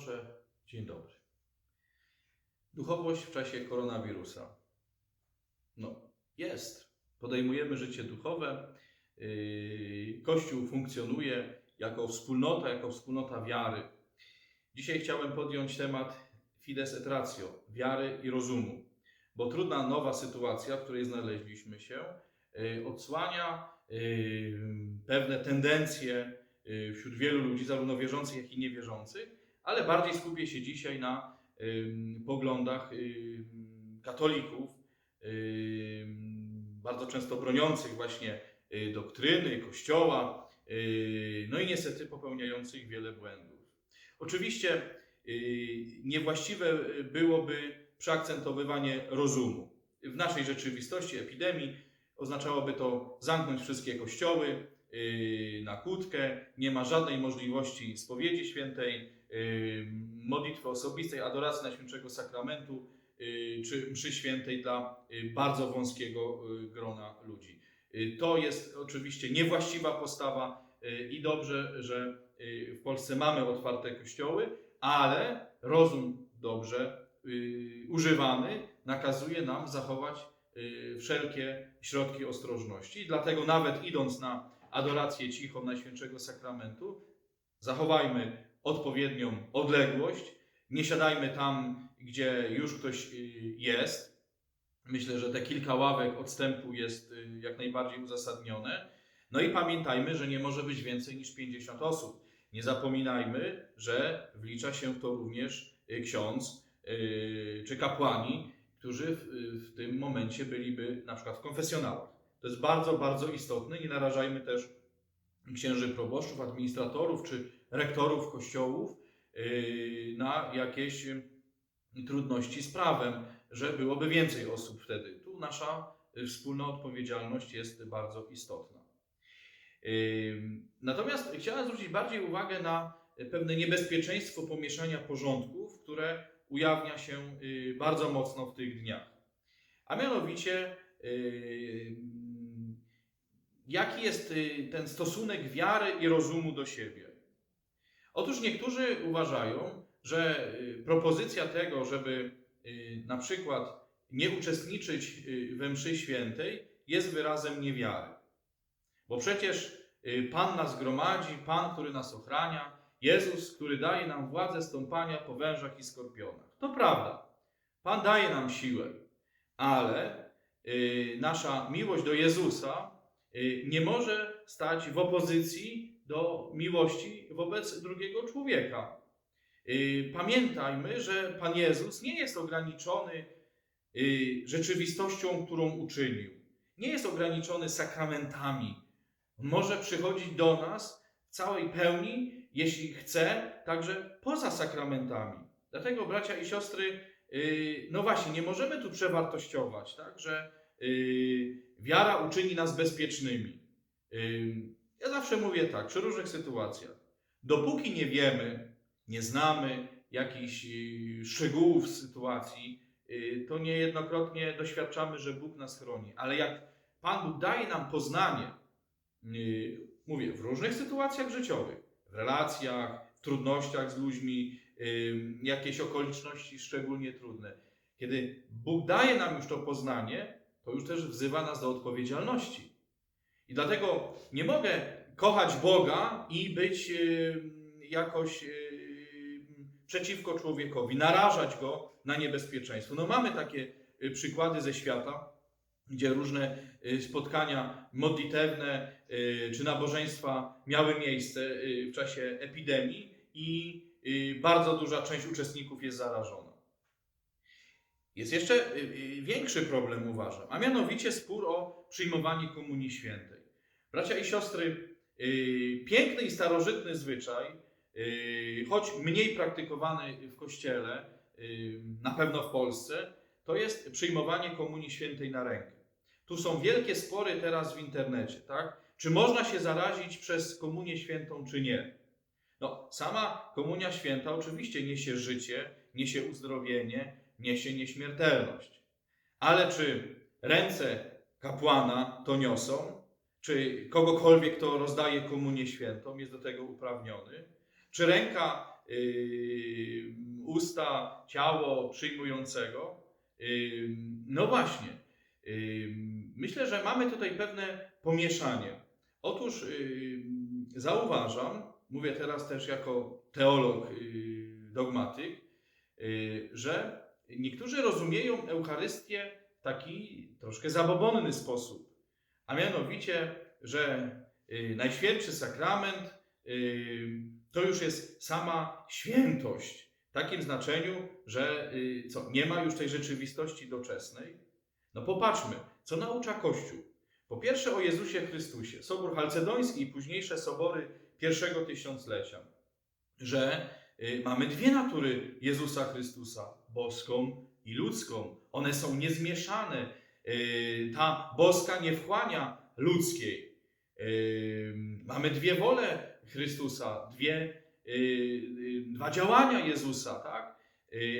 Boże, dzień dobry. Duchowość w czasie koronawirusa. No, jest. Podejmujemy życie duchowe. Yy, Kościół funkcjonuje jako wspólnota, jako wspólnota wiary. Dzisiaj chciałem podjąć temat fides et ratio, wiary i rozumu, bo trudna nowa sytuacja, w której znaleźliśmy się, yy, odsłania yy, pewne tendencje wśród wielu ludzi, zarówno wierzących, jak i niewierzących, ale bardziej skupię się dzisiaj na poglądach katolików, bardzo często broniących właśnie y, doktryny, kościoła, y, no i niestety popełniających wiele błędów. Oczywiście y, niewłaściwe byłoby przeakcentowywanie rozumu. W naszej rzeczywistości epidemii oznaczałoby to zamknąć wszystkie kościoły na kłódkę, nie ma żadnej możliwości spowiedzi świętej, modlitwy osobistej, adoracji Najświętszego Sakramentu y, czy mszy świętej dla y, bardzo wąskiego y, grona ludzi. Y, To jest oczywiście niewłaściwa postawa y, i dobrze, że y, w Polsce mamy otwarte kościoły, ale rozum dobrze y, używany nakazuje nam zachować y, wszelkie środki ostrożności. Dlatego nawet idąc na adorację cichą Najświętszego Sakramentu, zachowajmy odpowiednią odległość, nie siadajmy tam, gdzie już ktoś y, jest. Myślę, że te kilka ławek odstępu jest y, jak najbardziej uzasadnione. No i pamiętajmy, że nie może być więcej niż 50 osób. Nie zapominajmy, że wlicza się w to również y, ksiądz czy kapłani, którzy w, w tym momencie byliby na przykład w konfesjonałach. To jest bardzo, bardzo istotne. Nie narażajmy też księży proboszczów, administratorów czy rektorów kościołów yy, na jakieś yy, trudności z prawem, że byłoby więcej osób wtedy. Tu nasza yy, wspólna odpowiedzialność jest bardzo istotna. Natomiast chciałem zwrócić bardziej uwagę na pewne niebezpieczeństwo pomieszania porządków, które ujawnia się bardzo mocno w tych dniach. A mianowicie, yy, jaki jest y, ten stosunek wiary i rozumu do siebie? Otóż niektórzy uważają, że y, propozycja tego, żeby y, na przykład nie uczestniczyć y, we mszy świętej, jest wyrazem niewiary. Bo przecież Pan nas gromadzi, Pan, który nas ochrania, Jezus, który daje nam władzę stąpania po wężach i skorpionach. To prawda. Pan daje nam siłę, ale nasza miłość do Jezusa nie może stać w opozycji do miłości wobec drugiego człowieka. Y, Pamiętajmy, że Pan Jezus nie jest ograniczony y, rzeczywistością, którą uczynił. Nie jest ograniczony sakramentami. Może przychodzić do nas w całej pełni, jeśli chce, także poza sakramentami. Dlatego, bracia i siostry, y, no właśnie, nie możemy tu przewartościować, tak, że wiara uczyni nas bezpiecznymi. Ja zawsze mówię tak, przy różnych sytuacjach. Dopóki nie wiemy, nie znamy jakichś y, szczegółów sytuacji, y, to niejednokrotnie doświadczamy, że Bóg nas chroni. Ale jak Pan Bóg daje nam poznanie, y, mówię, w różnych sytuacjach życiowych, w relacjach, w trudnościach z ludźmi, jakieś okoliczności szczególnie trudne, kiedy Bóg daje nam już to poznanie, to już też wzywa nas do odpowiedzialności. I dlatego nie mogę kochać Boga i być y, jakoś y, przeciwko człowiekowi, narażać go na niebezpieczeństwo. No mamy takie y, przykłady ze świata, gdzie różne spotkania modlitewne czy nabożeństwa miały miejsce w czasie epidemii i bardzo duża część uczestników jest zarażona. Jest jeszcze większy problem, uważam, a mianowicie spór o przyjmowanie Komunii Świętej. Bracia i siostry, y, piękny i starożytny zwyczaj, y, choć mniej praktykowany w Kościele, y, na pewno w Polsce, to jest przyjmowanie Komunii Świętej na rękę. Tu są wielkie spory teraz w internecie, tak? Czy można się zarazić przez Komunię Świętą, czy nie? No, sama Komunia Święta oczywiście niesie życie, niesie uzdrowienie, niesie nieśmiertelność. Ale czy ręce kapłana to niosą? Czy kogokolwiek, kto rozdaje Komunię Świętą, jest do tego uprawniony? Czy ręka y, usta, ciało przyjmującego. Y, No właśnie, y, myślę, że mamy tutaj pewne pomieszanie. Otóż y, zauważam, mówię teraz też jako teolog, y, dogmatyk, y, że niektórzy rozumieją Eucharystię w taki troszkę zabobonny sposób, a mianowicie, że y, Najświętszy Sakrament y, to już jest sama świętość, w takim znaczeniu, że y, co, nie ma już tej rzeczywistości doczesnej. No popatrzmy, co naucza Kościół. Po pierwsze o Jezusie Chrystusie, Sobór Halcedoński i późniejsze sobory pierwszego tysiąclecia, że mamy dwie natury Jezusa Chrystusa, boską i ludzką. One są niezmieszane. Y, Ta boska nie wchłania ludzkiej. Y, Mamy dwie wole Chrystusa, dwie, y, dwa działania Jezusa, tak?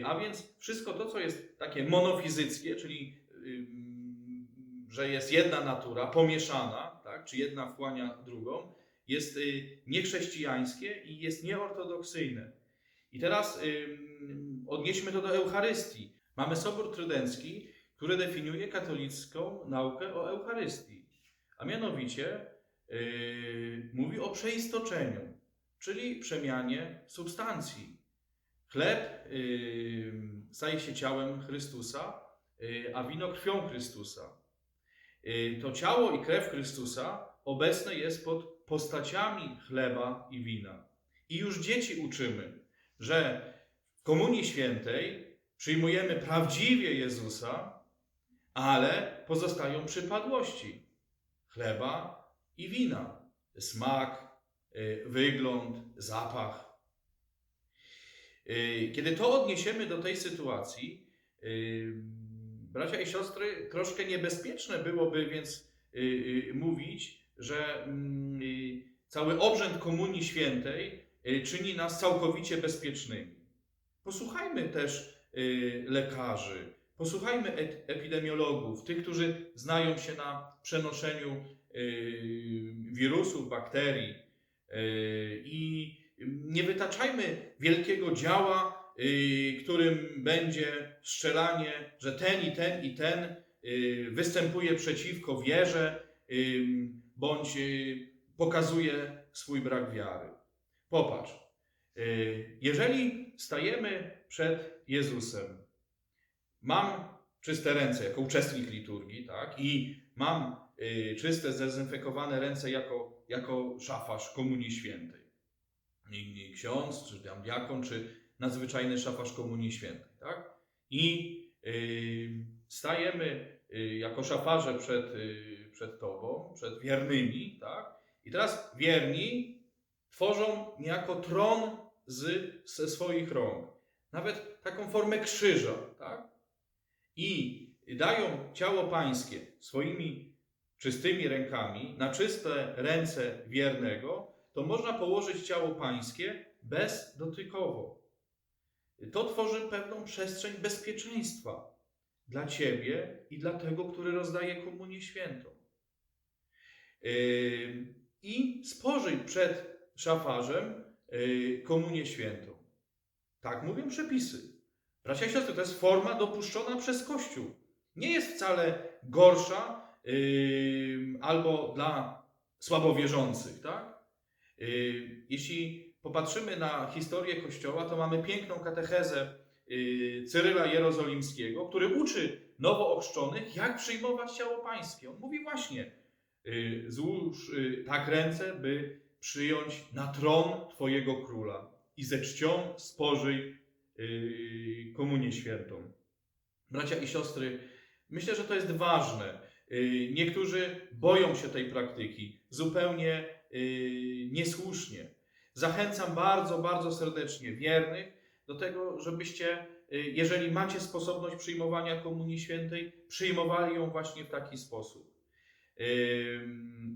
A więc wszystko to, co jest takie monofizyckie, czyli y, że jest jedna natura pomieszana, tak? czy jedna wchłania drugą, jest niechrześcijańskie i jest nieortodoksyjne. I teraz odnieśmy to do Eucharystii. Mamy Sobór Trydencki, który definiuje katolicką naukę o Eucharystii. A mianowicie yy, mówi o przeistoczeniu, czyli przemianie substancji. Chleb yy, staje się ciałem Chrystusa, yy, a wino krwią Chrystusa. Yy, to ciało i krew Chrystusa obecne jest pod postaciami chleba i wina. I już dzieci uczymy, że w Komunii Świętej przyjmujemy prawdziwie Jezusa, ale pozostają przypadłości chleba i wina. Smak, y, wygląd, zapach. Y, Kiedy to odniesiemy do tej sytuacji, y, bracia i siostry, troszkę niebezpieczne byłoby więc mówić, że mm, cały obrzęd Komunii Świętej czyni nas całkowicie bezpiecznymi. Posłuchajmy też lekarzy, posłuchajmy epidemiologów, tych, którzy znają się na przenoszeniu y, wirusów, bakterii y, i nie wytaczajmy wielkiego działa, y, którym będzie strzelanie, że ten i ten i ten występuje przeciwko wierze bądź pokazuje swój brak wiary. Popatrz, jeżeli stajemy przed Jezusem, mam czyste ręce jako uczestnik liturgii, tak, i mam y, czyste, zdezynfekowane ręce jako, jako szafarz Komunii Świętej. I, i ksiądz, czy tam diakon, czy nadzwyczajny szafarz Komunii Świętej, tak? I y, stajemy y, jako szafarze przed, y, przed Tobą, przed wiernymi, tak? I teraz wierni tworzą niejako tron z, ze swoich rąk. Nawet taką formę krzyża, tak? I dają ciało pańskie swoimi czystymi rękami na czyste ręce wiernego, to można położyć ciało pańskie bezdotykowo. To tworzy pewną przestrzeń bezpieczeństwa dla ciebie i dla tego, który rozdaje komunię świętą. Yy, I spożyj przed szafarzem yy, komunię świętą. Tak mówią przepisy. Bracia i siostry, to jest forma dopuszczona przez Kościół. Nie jest wcale gorsza yy, albo dla słabowierzących, tak? Jeśli popatrzymy na historię Kościoła, to mamy piękną katechezę yy, Cyryla Jerozolimskiego, który uczy nowo ochrzczonych, jak przyjmować ciało pańskie. On mówi właśnie, yy, złóż yy, tak ręce, by przyjąć na tron Twojego Króla i ze czcią spożyj komunię świętą. Bracia i siostry, myślę, że to jest ważne. Yy, Niektórzy boją się tej praktyki zupełnie yy, niesłusznie. Zachęcam bardzo, bardzo serdecznie wiernych do tego, żebyście, jeżeli macie sposobność przyjmowania Komunii Świętej, przyjmowali ją właśnie w taki sposób.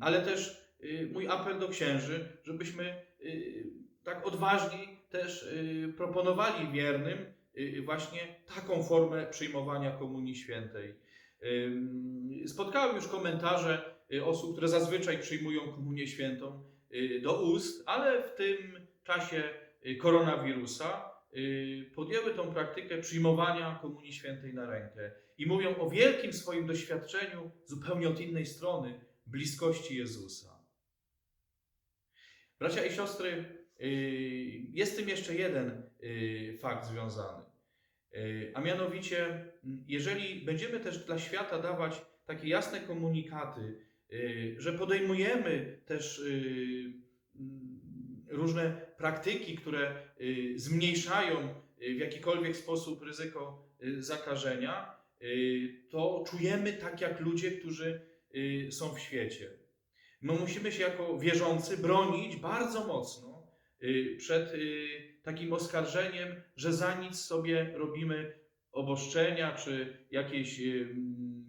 Ale też mój apel do księży, żebyśmy tak odważniej też yy, proponowali wiernym yy, właśnie taką formę przyjmowania Komunii Świętej. Spotkałem już komentarze y, osób, które zazwyczaj przyjmują komunię świętą y, do ust, ale w tym czasie y, koronawirusa y, podjęły tą praktykę przyjmowania Komunii Świętej na rękę i mówią o wielkim swoim doświadczeniu zupełnie od innej strony bliskości Jezusa. Bracia i siostry, y, jest z tym jeszcze jeden y, fakt związany. Y, A mianowicie, m, jeżeli będziemy też dla świata dawać takie jasne komunikaty, y, że podejmujemy też y, mm, różne praktyki, które y, zmniejszają y, w jakikolwiek sposób ryzyko y, zakażenia, y, to czujemy tak jak ludzie, którzy y, są w świecie. My musimy się jako wierzący bronić bardzo mocno y, przed y, takim oskarżeniem, że za nic sobie robimy oboszczenia czy jakieś y,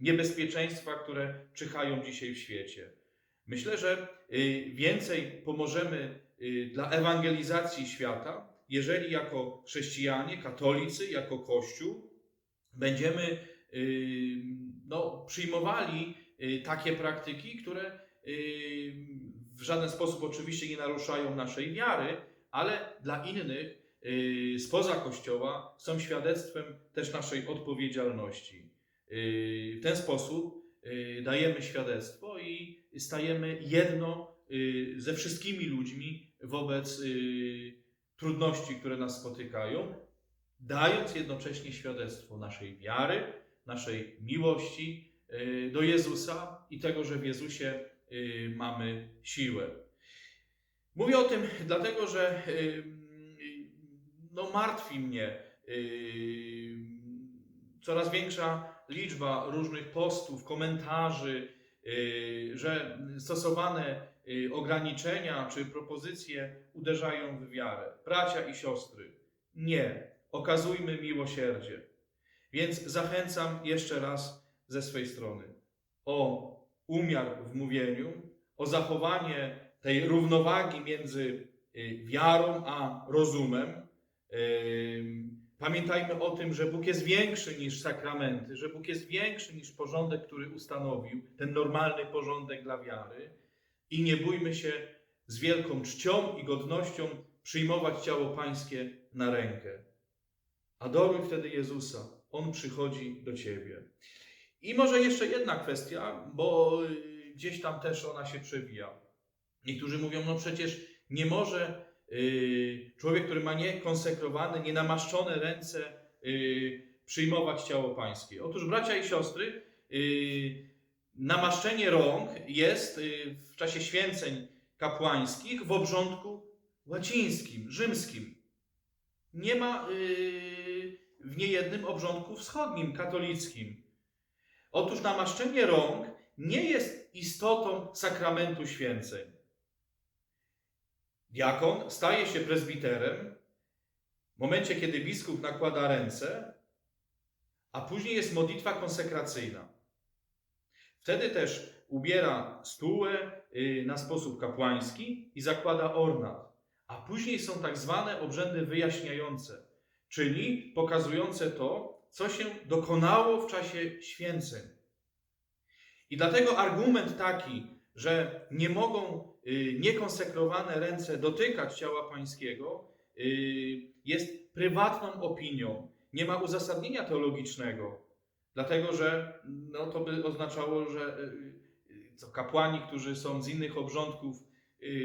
niebezpieczeństwa, które czyhają dzisiaj w świecie. Myślę, że y, więcej pomożemy y, dla ewangelizacji świata, jeżeli jako chrześcijanie, katolicy, jako Kościół będziemy y, no, przyjmowali y, takie praktyki, które y, w żaden sposób oczywiście nie naruszają naszej wiary, ale dla innych y, spoza Kościoła są świadectwem też naszej odpowiedzialności. Y, W ten sposób y, dajemy świadectwo i stajemy jedno y, ze wszystkimi ludźmi wobec y, trudności, które nas spotykają, dając jednocześnie świadectwo naszej wiary, naszej miłości y, do Jezusa i tego, że w Jezusie mamy siłę. Mówię o tym dlatego, że y, no, martwi mnie y, coraz większa liczba różnych postów, komentarzy, y, że stosowane y, ograniczenia czy propozycje uderzają w wiarę. Bracia i siostry, nie. Okazujmy miłosierdzie. Więc zachęcam jeszcze raz ze swej strony o umiar w mówieniu, o zachowanie tej równowagi między y, wiarą a rozumem. Pamiętajmy o tym, że Bóg jest większy niż sakramenty, że Bóg jest większy niż porządek, który ustanowił, ten normalny porządek dla wiary. I nie bójmy się z wielką czcią i godnością przyjmować ciało Pańskie na rękę. Adoruj wtedy Jezusa. On przychodzi do ciebie. I może jeszcze jedna kwestia, bo y, gdzieś tam też ona się przewija. Niektórzy mówią, no przecież nie może y, człowiek, który ma niekonsekrowane, nienamaszczone ręce, y, przyjmować ciało pańskie. Otóż, bracia i siostry, namaszczenie rąk jest w czasie święceń kapłańskich w obrządku łacińskim, rzymskim. Nie ma w niejednym obrządku wschodnim, katolickim. Otóż namaszczenie rąk nie jest istotą sakramentu święceń. Diakon staje się prezbiterem w momencie, kiedy biskup nakłada ręce, a później jest modlitwa konsekracyjna. Wtedy też ubiera stułę y, na sposób kapłański i zakłada ornat. A później są tak zwane obrzędy wyjaśniające, czyli pokazujące to, co się dokonało w czasie święceń. I dlatego argument taki, że nie mogą y, niekonsekrowane ręce dotykać ciała pańskiego, y, jest prywatną opinią. Nie ma uzasadnienia teologicznego, dlatego że no, to by oznaczało, że y, co kapłani, którzy są z innych obrządków,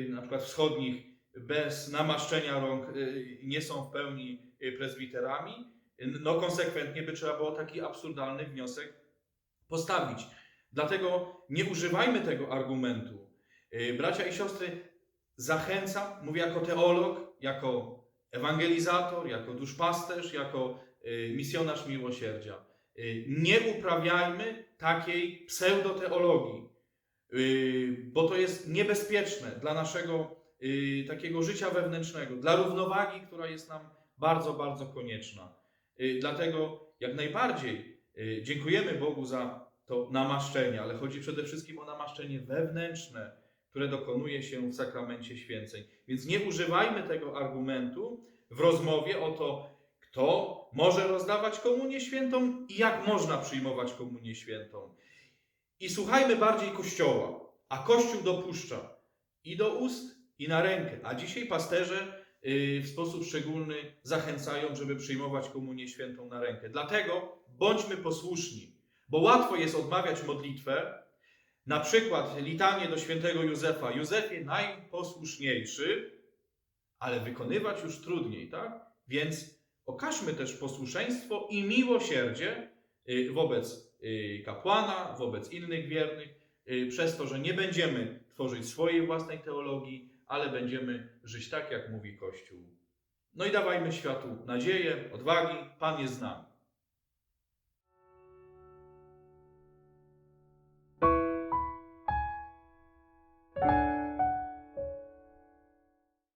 na przykład wschodnich, bez namaszczenia rąk, nie są w pełni prezbiterami. No konsekwentnie by trzeba było taki absurdalny wniosek postawić. Dlatego nie używajmy tego argumentu. Yy, Bracia i siostry, zachęcam, mówię jako teolog, jako ewangelizator, jako duszpasterz, jako yy, misjonarz miłosierdzia. Yy, Nie uprawiajmy takiej pseudoteologii, bo to jest niebezpieczne dla naszego takiego życia wewnętrznego, dla równowagi, która jest nam bardzo, bardzo konieczna. Yy, Dlatego jak najbardziej yy, dziękujemy Bogu za to namaszczenie, ale chodzi przede wszystkim o namaszczenie wewnętrzne, które dokonuje się w sakramencie święceń. Więc nie używajmy tego argumentu w rozmowie o to, kto może rozdawać komunię świętą i jak można przyjmować komunię świętą. I słuchajmy bardziej Kościoła, a Kościół dopuszcza i do ust, i na rękę. A dzisiaj pasterze y, w sposób szczególny zachęcają, żeby przyjmować komunię świętą na rękę. Dlatego bądźmy posłuszni, bo łatwo jest odmawiać modlitwę, na przykład litanie do świętego Józefa. Józefie najposłuszniejszy, ale wykonywać już trudniej, tak? Więc okażmy też posłuszeństwo i miłosierdzie y, wobec y, kapłana, wobec innych wiernych, y, przez to, że nie będziemy tworzyć swojej własnej teologii, ale będziemy żyć tak, jak mówi Kościół. No i dawajmy światu nadzieję, odwagi. Pan jest z nami.